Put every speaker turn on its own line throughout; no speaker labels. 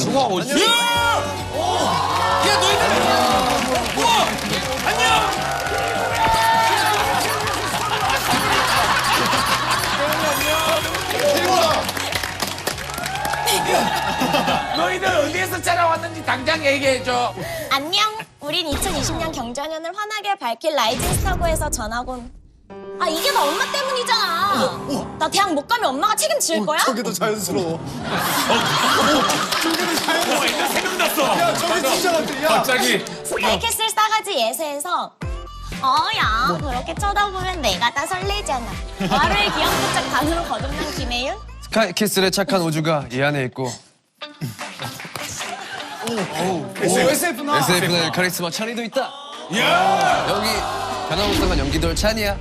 수가 오지. 야! 야, 너희들! 우와! 안녕! 너희들 어디에서 찾아왔는지 당장 얘기해줘.
안녕. 우린 2020년 경자년을 환하게 밝힐 라이징 스타고에서 전학 온. 아 이게 다 엄마 때문이잖아. 나 대학 못 가면 엄마가 책임질 거야?
저게 더 자연스러워.
어, 이거 생각났어.
야, 저게 진짜 같아. 야.
갑자기.
스카이캐슬 싸가지 예세에서 어야 그렇게 쳐다보면 내가 다 설레잖아. 나를 기억부짝 단으로 거듭난 김혜윤?
스카이캐슬의 착한 우주가 이 안에 있고
SF나.
SF는 카리스마 찬이도 있다.
야!
여기 변화무쌍한 연기돌 찬이야.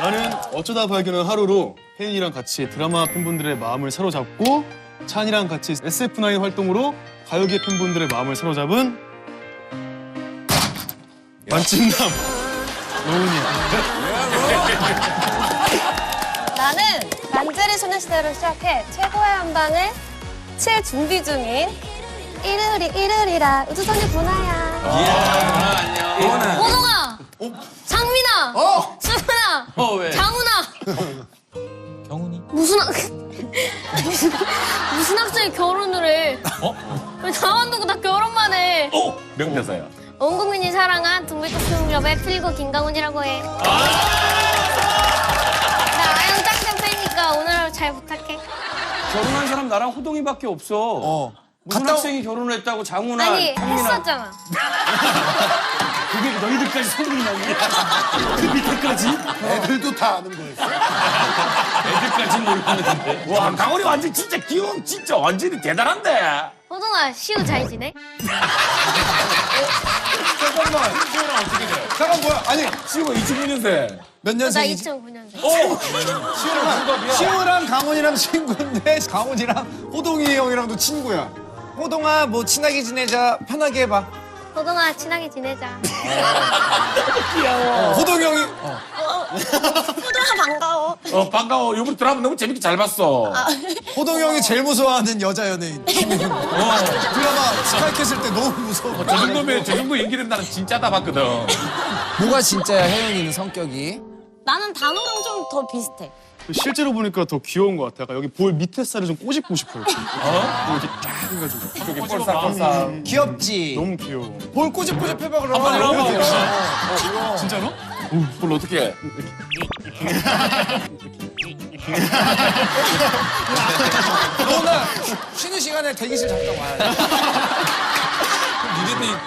나는 어쩌다 발견한 하루로 혜인이랑 같이 드라마 팬분들의 마음을 사로잡고 찬이랑 같이 SF9 활동으로 가요계 팬분들의 마음을 사로잡은 만찢남 노은이야.
나는 란제리 소녀시대로 시작해 최고의 한방을 칠 준비 중인 이르리 이르리라 우주선의 분화야.
이 거는.
호동아, 장민아, 수근아,
어, 왜?
장훈아.
경훈이?
무슨 학 무슨, 무슨 학생이 결혼을 해?
어?
왜 나만 두고 다 결혼만 해?
어? 명대사야.
온 국민이 사랑한 동백꽃춤겹의 필고 김강훈이라고 해. 나 아영 짱짱 팬이니까 오늘 잘 부탁해.
결혼한 사람 나랑 호동이밖에 없어.
어.
무슨
갔다 오-
학생이 결혼을 했다고 장훈아,
아니
성민아.
했었잖아.
그게 너희들까지 소문이 나니? 그 밑에까지?
애들도 다 아는 거였어.
애들까지 몰랐는데. 와, 강원이 완전 진짜 기운 진짜 완전히 대단한데.
호동아 시우 잘 지내?
잠깐만.
시우랑 어떻게 돼?
잠깐 뭐야? 아니
시우가 2009년생.
몇나
년생이지?
2009년생.
어?
시우랑 시우랑 강훈이랑 친구인데 강훈이랑 호동이 형이랑도 친구야.
호동아 뭐 친하게 지내자 편하게 해봐.
호동아 친하게 지내자.
어, 호동이 형이
호동아 반가워.
어, 반가워. 이번 드라마 너무 재밌게 잘 봤어.
호동이 형이 제일 무서워하는 여자 연예인. 김혜윤. 드라마 스카이캐슬 때 너무 무서워.
저 정도면, 저 정도 연기는 나는 진짜다 봤거든.
뭐가 진짜야 혜연이는 성격이?
나는 단호랑 좀 더 비슷해.
실제로 보니까 더 귀여운 것 같아. 약간 여기 볼 밑에 살을 좀 꼬집고 싶어. 이렇게. 이렇게 쫙 해가지고.
저기 꼴싹꼴싹.
귀엽지.
너무 귀여워.
볼 꼬집꼬집 해봐 그럼.
한번 해봐.
돼요.
진짜로?
뭘 어떻게 해?
너나 쉬는 시간에 대기실 잠깐 와야 돼.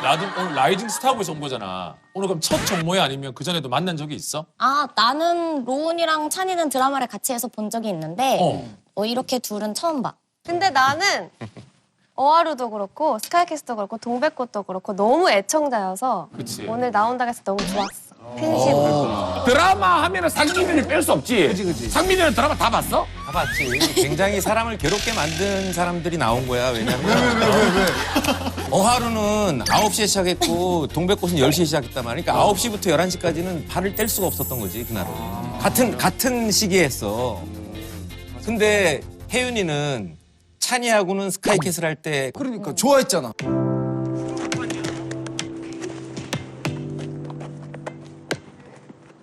나도 오늘 라이징 스타고에서 온 거잖아. 오늘 그럼 첫 정모야 아니면 그 전에도 만난 적이 있어?
아 나는 로운이랑 찬이는 드라마를 같이 해서 본 적이 있는데
어.
어, 이렇게 둘은 처음 봐.
근데 나는 어하루도 그렇고 스카이캐스도 그렇고 동백꽃도 그렇고 너무 애청자여서
그치.
오늘 나온다고 해서 너무 좋았어. 팬심으로.
드라마 하면은 상민이를 뺄 수 없지.
그치, 그치.
상민이는 드라마 다 봤어?
다 봤지. 굉장히 사람을 괴롭게 만든 사람들이 나온 거야. 왜냐면
왜왜왜 왜?
어하루는 9시에 시작했고 동백꽃은 10시에 시작했단 말이야. 그러니까 9시부터 11시까지는 발을 뗄 수가 없었던 거지, 그날은. 같은 같은 시기에 했어. 근데 혜윤이는 찬이하고는 스카이캐슬 할때
그러니까 좋아했잖아.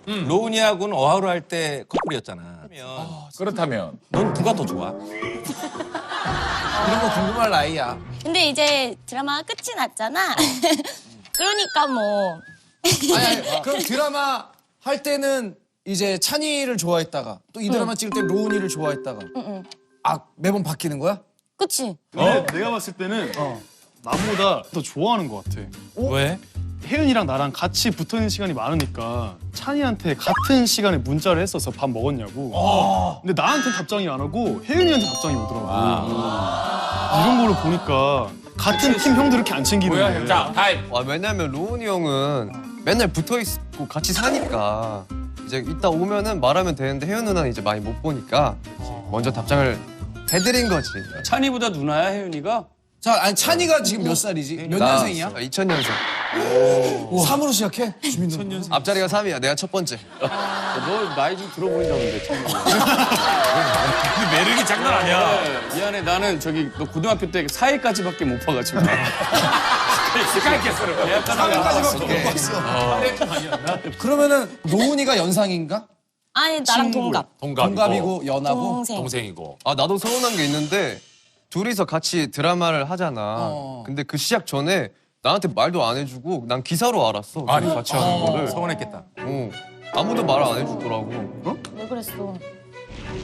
로운이하고는 어하루 할때 커플이었잖아. 그러면
그렇다면.
넌 누가 더 좋아?
이런 거 궁금할 나이야.
근데 이제 드라마 끝이 났잖아. 그러니까 뭐
아니, 아니 그럼 드라마 할 때는 이제 찬이를 좋아했다가 또 이 드라마 찍을 때 로운이를 좋아했다가 아 매번 바뀌는 거야?
그치?
근데 내가 봤을 때는 나보다 더 좋아하는 것 같아.
왜?
혜은이랑 나랑 같이 붙어 있는 시간이 많으니까 찬이한테 같은 시간에 문자를 했어서 밥 먹었냐고. 근데 나한테 답장이 안 오고 혜은이한테 답장이 오더라고. 이런 거를 보니까 같은 팀 형들 이렇게 안 챙기는데.
뭐야? 자, 타임.
아, 왜냐면 로운이 형은 맨날 붙어 있고 같이 사니까 이제 이따 오면은 말하면 되는데 혜연 누나는 이제 많이 못 보니까 먼저 답장을 해드린 거지.
찬이보다 누나야 혜윤이가?
자 아니 찬이가 지금 몇 살이지? 몇 년생이야?
2000년생.
3으로 시작해? 주민등.
앞자리가 3이야. 내가 첫 번째.
너 나이 좀 들어 보인다 근데 찬이.
그 매력이 장난 아니야.
미안해 나는 저기 너 고등학교 때 4회까지밖에 못 봐가지고.
스카이캐슬을.
대학가는 안 봤어.
그러면은 로운이가 연상인가?
아니 나랑 동갑.
동갑이고,
동갑이고 연하고.
동생.
동생이고.
아 나도 서운한 게 있는데 둘이서 같이 드라마를 하잖아.
어.
근데 그 시작 전에 나한테 말도 안 해주고 난 기사로 알았어. 둘이 같이 하는 거를.
서운했겠다.
어. 아무도 말 안 해주더라고.
왜 그랬어?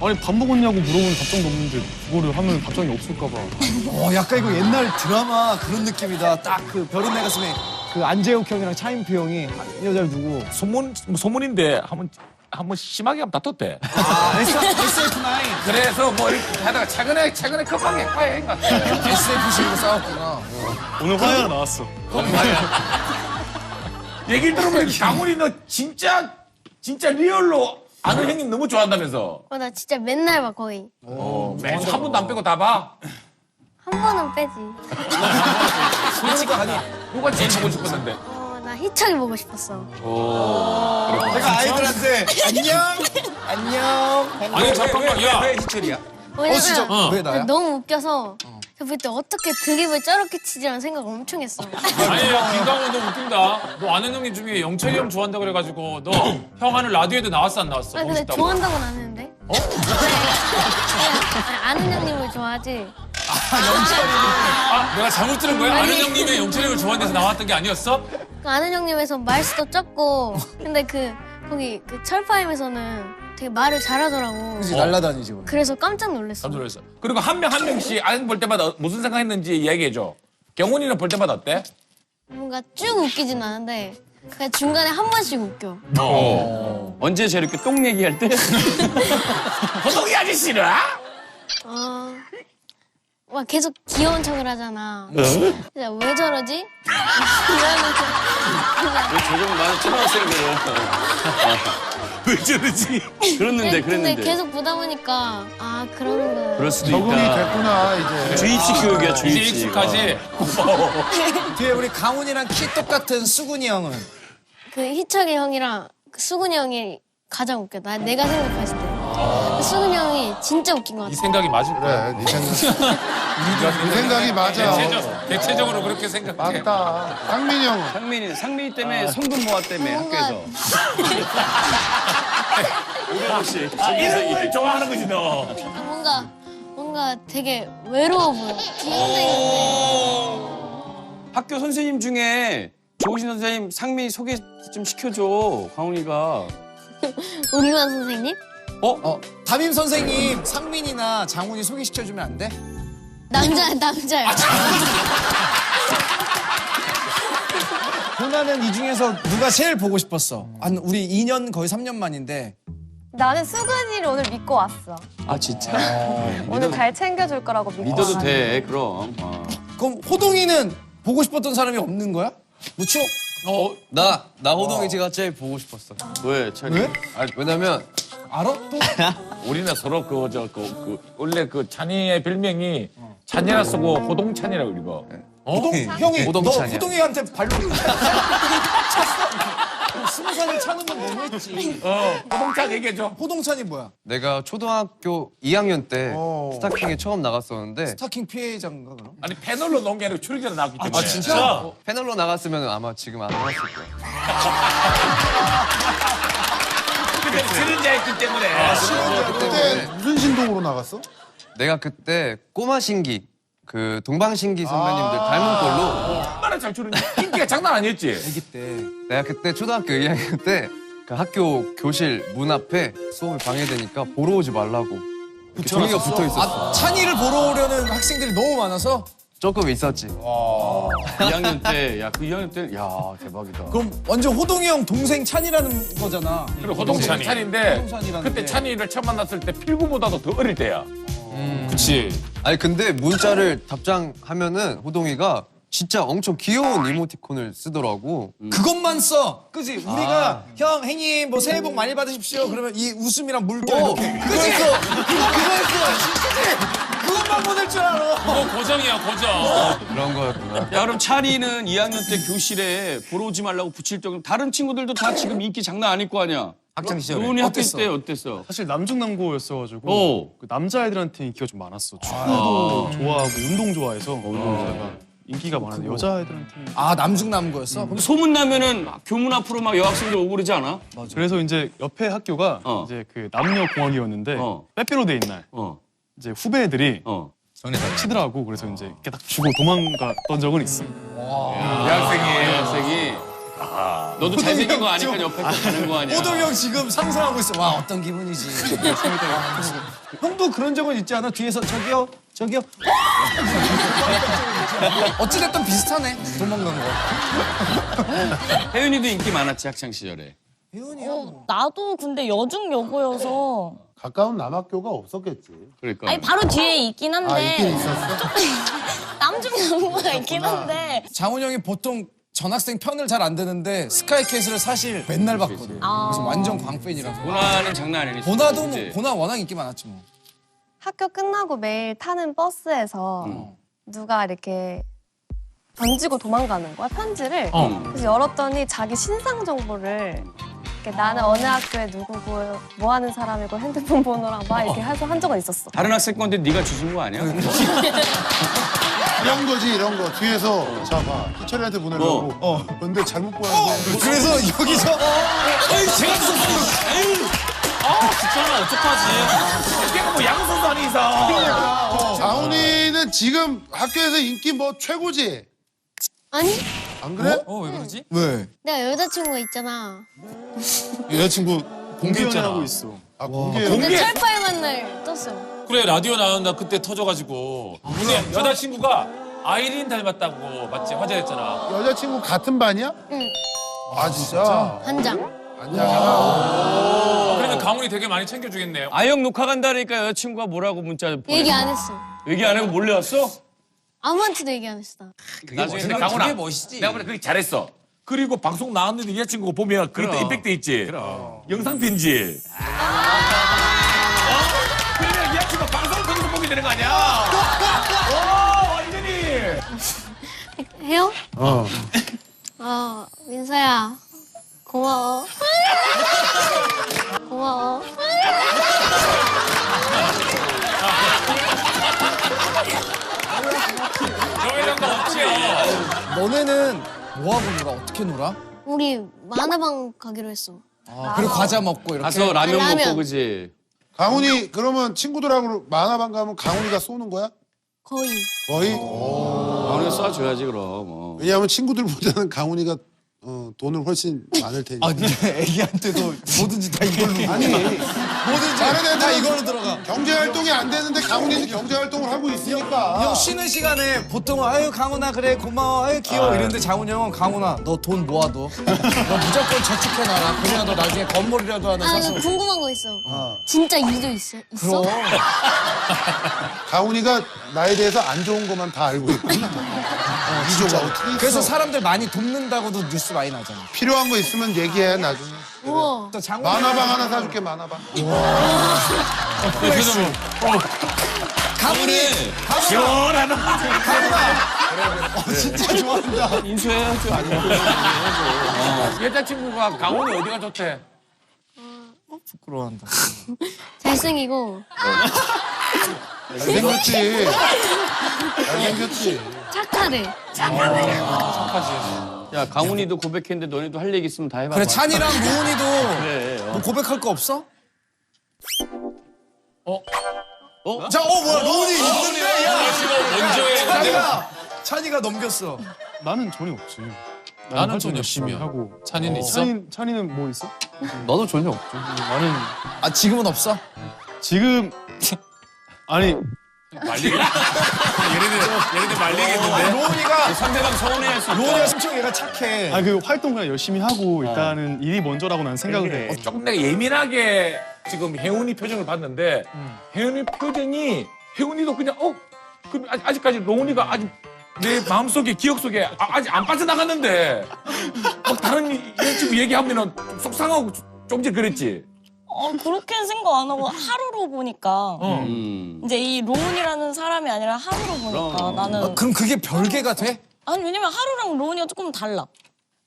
아니 밥 먹었냐고 물어보는 답장도 없는데 그거를 하면 답장이 없을까 봐.
어, 약간 이거 옛날 드라마 그런 느낌이다. 딱 그 별은 내 가슴에 그 안재욱 형이랑 차인표 형이 한 여자를 두고
소문 뭐 소문인데 한번 한 번 심하게 한번 다퉜대.
아, SF9
그래서 뭐 이렇게 하다가 최근에 최근에 급하게 화해한 것 같아.
SF식으로 싸웠구나.
오늘 화해가 나왔어.
얘기를 들어보면 강훈이 너 진짜 진짜 리얼로 아는 형님 너무 좋아한다면서.
어, 나 진짜 맨날 봐 거의
어, 매주 한 번도 안 빼고 다 봐.
한 번은 빼지
솔직히 아니 누가 제일 보고 싶었는데.
어, 나 희철이 보고 싶었어
제가 아이들한테 안녕 안녕.
아니 잠깐만 야.
왜 희철이야?
왜냐면
어 진짜 왜 나야?
너무 웃겨서 저 그때 어떻게 드립을 저렇게 치지라는 생각 엄청 했어
아니 야 김강호 너 웃긴다. 너 아는 형님 중에 영철이 형 좋아한다 그래가지고 너 형 하는 라디오에도 나왔어 안 나왔어?
아니
보고
근데
싶다고.
좋아한다고는 안 했는데 어? 아니, 아는 형님을 좋아하지
아 내가 잘못 들은 거야? 아는 형님의 영철이 형을 좋아한데서 나왔던 게 아니었어?
그 아는 형님에서 말수도 적고 근데 그 거기 그 철파임에서는 되게 말을 잘하더라고
그지 날라다니지 오늘.
그래서 깜짝 놀랐어
깜짝 놀랐어.
그리고 한 명 한 명씩 아는 볼 때마다 무슨 생각했는지 이야기해줘. 경훈이는 볼 때마다 어때?
뭔가 쭉 웃기진 않은데 그냥 중간에 한 번씩 웃겨
언제 저렇게 똥 얘기할 때?
호동이 아저씨는?
어, 막 계속 귀여운 척을 하잖아. 진짜 왜 저러지? 이러면서 그냥
조정 많이 초등학생들은.
왜 저러지?
그랬는데
근데
그랬는데.
계속 보다 보니까 아 그러는구나.
그럴 수도 있다.
됐구나 이제.
주입식 교육이야
이제
주입식.
익숙하지?
뒤에 우리 강훈이랑 키 똑같은 수근이 형은
그 희철이 형이랑 그 수근이 형이 가장 웃겨. 나 내가 생각했을 때. 그 수근이 형이 진짜 웃긴
것이
같아.
생각이 맞을 거야.
그래, 네 생각. 네 생각이 맞아.
대체적, 대체적으로 그렇게 생각해.
맞다. 상민이 형은.
상민이 상민이 때문에 성금 모아 때문에
뭔가
학교에서.
아, 이런 걸 좋아하는 거지 너.
뭔가 뭔가 되게 외로워 보여. 귀염둥이인데.
학교 선생님 중에 조우신 선생님 상민이 소개 좀 시켜줘 광훈이가.
우리만 선생님?
어 담임 선생님 상민이나 장훈이 소개시켜주면 안 돼?
남자 남자야.
보나는 이 중에서 누가 제일 보고 싶었어? 한 우리 2년 거의 3년 만인데
나는 수근이를 오늘 믿고 왔어.
아 진짜?
오늘 잘 챙겨줄 거라고 믿고
믿어도
왔어.
돼 그럼. 어.
그럼 호동이는 보고 싶었던 사람이 없는 거야? 무추?
어,
나, 나 호동이 제가 제일 보고 싶었어.
왜? 자기?
왜?
왜냐면
알아? 또?
우리는 서로 그 저그 그 원래 그 찬이의 별명이 찬이라 쓰고 호동찬이라고 읽어.
호동 형이 너
호동찬이야.
호동이한테 발로 찼어. 스무 살을 차는 건 너무했지.
어, 호동찬 얘기해줘.
호동찬이 뭐야?
내가 초등학교 2학년 때
어.
스타킹에 처음 나갔었는데
스타킹 피해자인가 그럼?
아니 패널로 넣은 게 아니고 출연자로 나왔기 때문에.
아 진짜?
패널로 나갔으면 아마 지금 안 나갔을 거야.
출연자였기 때문에.
그때 무슨 신동으로 나갔어?
내가 그때 꼬마 신기 그 동방신기 선배님들 닮은 걸로
얼마나 잘 출연. 인기가 장난 아니었지.
아기 때.
내가 그때 초등학교 2학년 때 그 학교 교실 문 앞에 수업을 방해되니까 보러 오지 말라고 그 종이가 붙어 있었어.
아 찬이를 보러 오려는 학생들이 너무 많아서
조금 있었지.
2학년 때, 야, 그 2학년 때, 야, 대박이다.
그럼 완전 호동이 형 동생 찬이라는 거잖아.
그리고 호동찬이. 찬인데
호동찬이라는데.
그때 찬이를 처음 만났을 때 필구보다도 더 어릴 때야.
그치.
아니 근데 문자를 답장하면은 호동이가 진짜 엄청 귀여운 이모티콘을 쓰더라고.
그것만 써. 그지? 우리가 형, 행님 뭐 새해 복 많이 받으십시오. 그러면 이 웃음이랑 물결 이렇게. 그지? 그거 그거였어. 진짜지? 그것만 보낼 줄 알아.
그거 고정이야 고정.
그런 거였구나.
야 그럼 찬이는 2학년 때 교실에 보러 오지 말라고 붙일 정도 다른 친구들도 다 지금 인기 장난 아닐 거 아니야.
학창 시절에.
로운이 학교? 때 어땠어?
사실 남중남고였어가지고
오.
그 남자애들한테 인기가 좀 많았어. 축구도 좋아하고 운동 좋아해서 제가 인기가 많은데 여자애들한테는
아, 남중남고였어? 그럼
소문 나면은 교문 앞으로 막 여학생들 오고 그러지 않아?
그래서 이제 옆에 학교가
어.
이제 그 남녀 공학이었는데
어.
빼빼로 데이인 날
어.
이제 후배들이
어.
치더라고 그래서 이제 이렇게 딱 주고 도망갔던 적은 있어.
여학생이 여학생이 너도 잘생긴 거 아니까 옆에 거 가는 거 아니야?
호동 형 지금 상상하고 있어. 와, 어떤 기분이지. 형도 그런 적은 있지 않아? 뒤에서 저기요, 저기요. 어찌됐든 비슷하네. 도망간 거.
혜윤이도 인기 많았지 학창 시절에.
혜연이야.
어, 나도 근데 여중 여고여서
가까운 남학교가 없었겠지.
그러니까.
아니 바로 뒤에 있긴 한데
아 있긴 있었어.
남중 남고가 있긴 한데
장훈 형이 보통 전학생 편을 잘 안 드는데 스카이캐슬을 사실 맨날 봤거든.
아.
그래서 완전 광팬이라서.
보나는 장난 아니지.
보나도 뭐? 보나 워낙 인기 많았지 뭐.
학교 끝나고 매일 타는 버스에서 누가 이렇게 던지고 도망가는 거야 편지를 그래서 열었더니 자기 신상 정보를 이렇게 나는 어느 학교에 누구고 뭐 하는 사람이고 핸드폰 번호랑 막 이렇게 해서 한 적은 있었어
다른 학생 건데 네가 주신 거 아니야?
이런 거지 이런 거 뒤에서 자봐 희철이한테 보내려고. 어. 근데 잘못 보냈는데.
그래서 여기서
아유 제가 무섭어. 아유. 아 진짜 어떡하지? 이게 뭐 양선도 아닌 이상.
장훈이는 지금 학교에서 인기 뭐 최고지.
아니
안 그래?
어, 왜 그러지?
왜?
내가 여자친구가 있잖아
여자친구
공개하고 있어.
아 공개.
근데 철파에 만 날 떴어
그래 라디오 나온다 그때 터져가지고. 근데 여자친구가 아이린 닮았다고 맞지 화제였잖아.
여자친구 같은 반이야?
응
아 진짜.
반장
그러면 강훈이 되게 많이 챙겨주겠네요.
아영 녹화 간다니까 여자친구가 뭐라고 문자 보내.
얘기 안 했어
얘기 안 하고 몰래 왔어?
아무한테도 얘기 안 했어 나.
나중에
근데 강훈아,
그게 멋있지.
내가 보다 그게 잘했어. 그리고 방송 나왔는데 여자친구가 보면 그때 임팩트 있지. 영상 편지. 어? 그러면 여자친구가 방송을 통해서 보게 되는 거 아니야? 오, 완전히.
해요?
어.
어 민서야 고마워 고마워
저희랑 거 없지요.
너네는 뭐 하고 놀아? 어떻게 놀아?
우리 만화방 가기로 했어
아, 그리고 과자 먹고 이렇게.
가서 라면
라면.
먹고 그지.
강훈이 그러면 친구들하고 만화방 가면 강훈이가 쏘는 거야?
거의
거의?
강훈이가 쏴줘야지 그럼. 어.
왜냐하면 친구들보다는 강훈이가 어, 돈을 훨씬 많을 테니까.
아, 근데 애기한테도 뭐든지 다 이걸로.
아니,
뭐든지
다른
다
애들은
이걸로 들어가.
경제 활동이 안 되는데 강훈이는 경제 활동을 하고 있으니까.
형 쉬는 시간에 보통은 아유 강훈아 그래 고마워 아유 귀여워 이랬는데 장훈 형은 강훈아 너 돈 모아둬 너 무조건 저축해놔라 그래야 너 나중에 건물이라도 하나
아
사서
궁금한 거 있어 진짜 이도 있어? 있어?
그럼
강훈이가 나에 대해서 안 좋은 것만 다 알고 있구나. 어, 이조가 어떻게 있어?
그래서 사람들 많이 돕는다고도 뉴스 많이 나잖아
필요한 거 있으면 얘기해 나중에.
우와.
또 장훈
만화방 하나 사줄게 만화방.
강훈이
시원하다.
어, 진짜 좋아한다.
인수해야죠.
여자친구가 강훈이 어디가 좋대?
부끄러워한다.
잘생기고.
잘생겼지. 잘생겼지.
착하대
야 강훈이도 고백했는데 너네도 할 얘기 있으면 다 해봐.
그래 찬이랑 로운이도
그래. 어.
뭐 고백할 거 없어?
어?
어?
자, 어 뭐야 로운이 있는데 야
먼저 해.
찬이가 찬이가 넘겼어
나는 전혀 없지.
나는
활동
전혀
열심히. 하고.
찬이는 있어?
찬이, 찬이는 뭐 있어?
나도 전혀 없죠.
나는
아 지금은 없어?
지금 아니
말리게. 얘네들 얘네들 말리겠는데.
로운이가
상대방 서운해할 수.
로운이가 엄청 얘가 착해
아 그 활동 그냥 열심히 하고 일단은 일이 먼저라고 난 생각을 해.
어, 조금 내가 예민하게 지금 혜훈이 표정을 봤는데 혜훈이 표정이 혜훈이도 그냥 어 그, 아직- 아직까지 로운이가 아직 내 마음속에 기억 속에 아, 아직 안 빠져나갔는데 막 다른 여자친구 얘기하면은 좀 속상하고 좀 전에 그랬지.
어, 그렇게 생각 안 하고 하루로 보니까
음.
이제 이 로운이라는 사람이 아니라 하루로 보니까 나는
어, 그럼 그게 별개가 돼?
아니 왜냐면 하루랑 로운이가 조금 달라.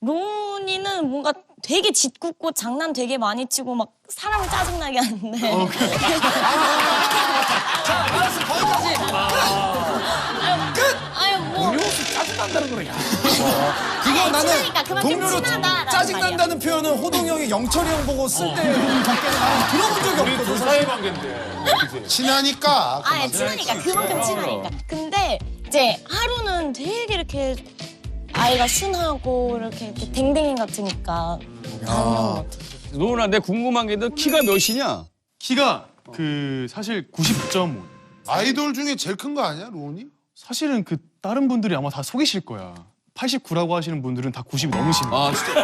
로운이는 뭔가 되게 짓궂고 장난 되게 많이 치고 막 사람을 짜증나게 하는데
어, 알았어 거기까지
뭐
짜증난다는 거야.
그거
아니,
나는
친하니까 그만큼
동료로
친하다라는
짜증난다는 표현은 호동 형이 영철이 형 보고 쓸때 나는 들어본 적이 없거든 사실.
사회관계인데.
친하니까.
아, 예, 친하니까 그만큼 친하니까. 근데 이제 하루는 되게 이렇게 아이가 순하고 이렇게, 댕댕이 같으니까 다른 것 같아.
노은아, 내 궁금한 게 너 키가 몇이냐?
키가 그 사실 90.5.
아이돌 중에 제일 큰 거 아니야, 로운이?
사실은 그 다른 분들이 아마 다 속이실 거야. 89라고 하시는 분들은 다 90이 넘으시는 거야.
아, 진짜.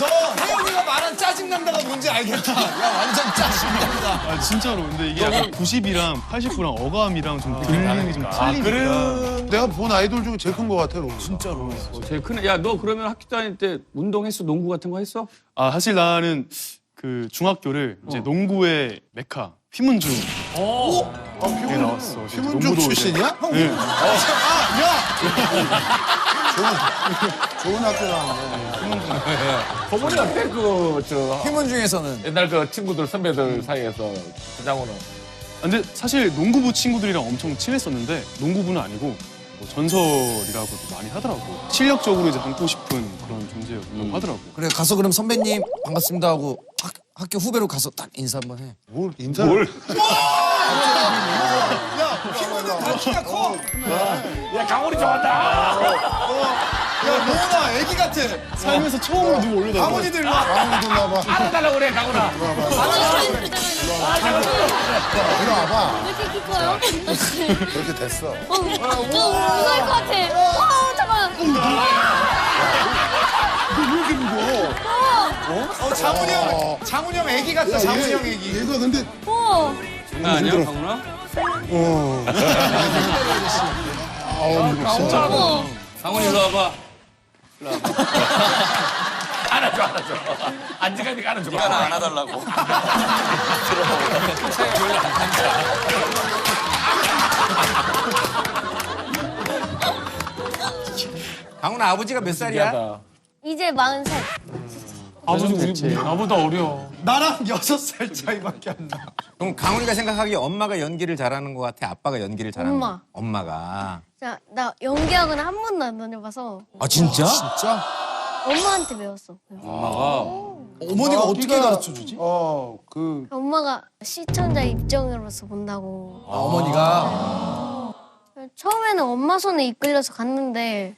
너 혜영이가 말한 짜증난다가 뭔지 알겠다. 야 완전 짜증난다.
아 진짜로. 근데 이게 약간 90이랑 89랑 어감이랑 좀 들리는 게좀 틀리니까.
내가 본 아이돌 중에 제일 큰 거 같아, 로운.
진짜로.
어, 제일 크네. 야, 너 그러면 학교 다닐 때 운동했어? 농구 같은 거 했어?
아 사실 나는 그 중학교를 이제 농구의 메카 휘문중
어.
아,
에
피문,
나왔어.
피문중
농구도
출신이야?
네.
좋은 학교 나왔네.
소문이 어때 그저
팀원 중에서는
옛날 그 친구들 선배들 사이에서 서장훈은
근데 사실 농구부 친구들이랑 엄청 친했었는데 농구부는 아니고 뭐 전설이라고도 많이 하더라고. 실력적으로 이제 닮고 싶은 그런 존재였다고 하더라고.
그래 가서 그럼 선배님 반갑습니다 하고 학, 학교 후배로 가서 딱 인사 한번 해.
뭘 인사 를.
다 키가 커.
야 강원이 좋아한다.
야 로나 애기 같아.
살면서 처음으로 누구 올려다.
강원이들 일로 와.
강원도 나봐.
알아달라고 그래 강원아.
이리 와봐.
왜 이렇게 키 커요?
그렇게 됐어.
어, 좀 무서울 것 같아. 어, 잠깐만.
어 장훈이 형. 장훈이 형 애기 같다. 장훈이 형 애기.
얘가 근데
어.
장난 아니야, 강훈아?
어. 아우 진짜.
어.
강훈 일로 와봐.
안아줘 안아줘. 안지가니까 안아줘.
네가 나 안아달라고.
강훈아 아버지가 몇 살이야?
이제 43.
아버지 우리 나보다 어려.
나랑 여섯 살 차이밖에 안 나.
그럼 강훈이가 생각하기에 엄마가 연기를 잘하는 것 같아? 아빠가 연기를 잘하는 것
엄마.
같아? 엄마가.
자, 나 연기학은 한 번도 안 다녀봐서
아 진짜?
진짜?
엄마한테 배웠어.
어머니가 어떻게 가르쳐 주지?
어, 그
엄마가 시청자 입장으로서 본다고.
아, 어머니가
처음에는 엄마 손에 이끌려서 갔는데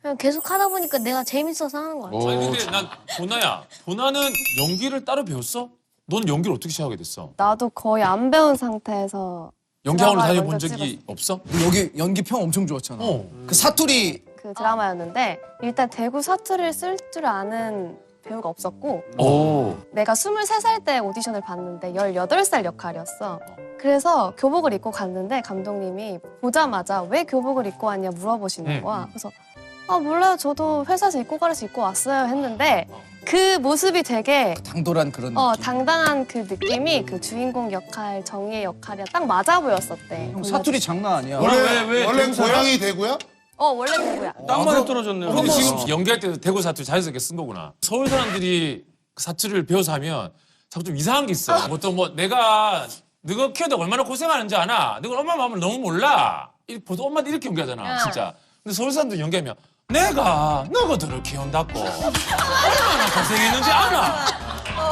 그냥 계속 하다 보니까 내가 재밌어서 하는 거 같아.
아니 근데 난 보나야. 보나는 연기를 따로 배웠어? 넌 연기를 어떻게 시작하게 됐어?
나도 거의 안 배운 상태에서
연기학원을
드라마를
다녀본
먼저
적이 없어?
너 여기 연기 평 엄청 좋았잖아.
어.
그 사투리
그 드라마였는데 일단 대구 사투리를 쓸 줄 아는 배우가 없었고
오.
내가 23살 때 오디션을 봤는데 18살 역할이었어. 그래서 교복을 입고 갔는데 감독님이 보자마자 왜 교복을 입고 왔냐 물어보시는
음.
거야. 그래서 아 몰라요. 저도 회사에서 입고 가라서 입고 왔어요 했는데 그 모습이 되게
당돌한 그런
어
느낌.
당당한 그 느낌이 그 주인공 역할 정의의 역할이랑 딱 맞아 보였었대.
형 사투리 장난 아니야.
원래 왜, 왜
원래
대구?
고향이 대구야?
어 원래 누구야?
땅만에 떨어졌네.
근데 지금 연기할 때도 대구 사투리 자연스럽게 쓴 거구나. 서울 사람들이 그 사투리를 배워서 하면 자꾸 좀 이상한 게 있어. 보통 뭐 내가 너가 키우다 얼마나 고생하는지 아나? 너가 엄마 마음을 너무 몰라. 이- 보통 엄마들 이렇게 연기하잖아, 진짜. 근데 서울 사람들 연기하면 내가 너희들을 키운다고 얼마나 고생했는지 아나?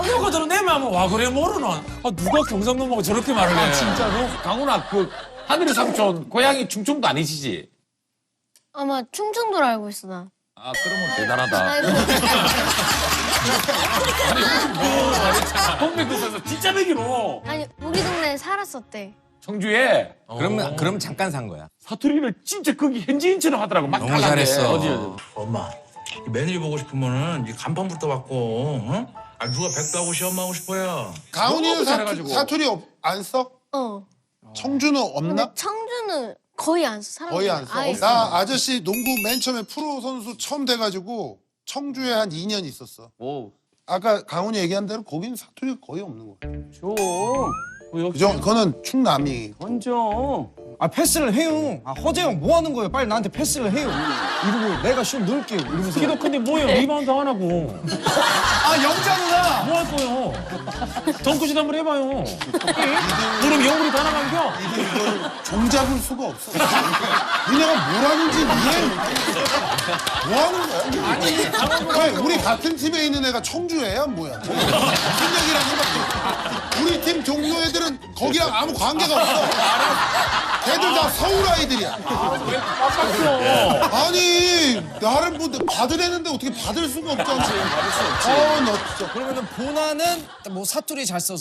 너희들은 내 마음을 와 그래 모르는? 아, 누가 경상도하고 저렇게 말을 해?
진짜로? 강훈아 그 하늘의 삼촌 고향이 충청도 아니시지?
아마 충청도로 알고 있어 나.
아 그러면 대단하다.
아이고.
동백국에서 진짜 배기로
아니 우리 동네에 살았었대.
청주에
그럼 그럼 잠깐 산 거야.
사투리를 진짜 거기 현지인처럼 하더라고. 막
너무. 잘했어.
어디.
엄마, 이 며느리 보고 싶으면은 이 간판부터 받고, 어? 아 누가 백도 하고 시험 하고 싶어요.
가훈이는
너무
사투,
잘해가지고.
사투리 없, 안 써?
어.
청주는
근데
없나?
청주는 거의 안 써. 사람들이
거의 안 써.
아예
나 아저씨 농구 맨 처음에 프로 선수 처음 돼가지고 청주에 한 2년 있었어.
오.
아까 강훈이 얘기한 대로 거기는 사투리가 거의 없는 거야.
좀. 어,
그죠? 그거는 충남이.
먼저.
아 패스를 해요. 아 허재형 뭐 하는 거예요? 빨리 나한테 패스를 해요. 이러고 내가 슛 넣을게요. 이러면서.
키도 큰데 뭐예요? 리바운드 하나고.
아 영자 누나.
뭐할 거예요? 덩크슛 한번 해봐요. 그럼 영물이 다 나간겨?
이게 이거를 종잡을 수가 없어. 니네가 뭘 하는지 이해 뭐 하는 거야? 아니, 왜 우리 같은 팀에 있는 애가 청주애야 뭐야? 무슨 얘기를 하는 거야? 우리 팀 종로 애들은 거기랑 아무 관계가 없어. 걔들 다 서울 아이들이야. 아니 나를 뭐 받으려는데 어떻게 받을 수가 없잖아. 받을 수 없지. 어, 너 진짜.
그러면은 보나는 뭐 사투리 잘 써서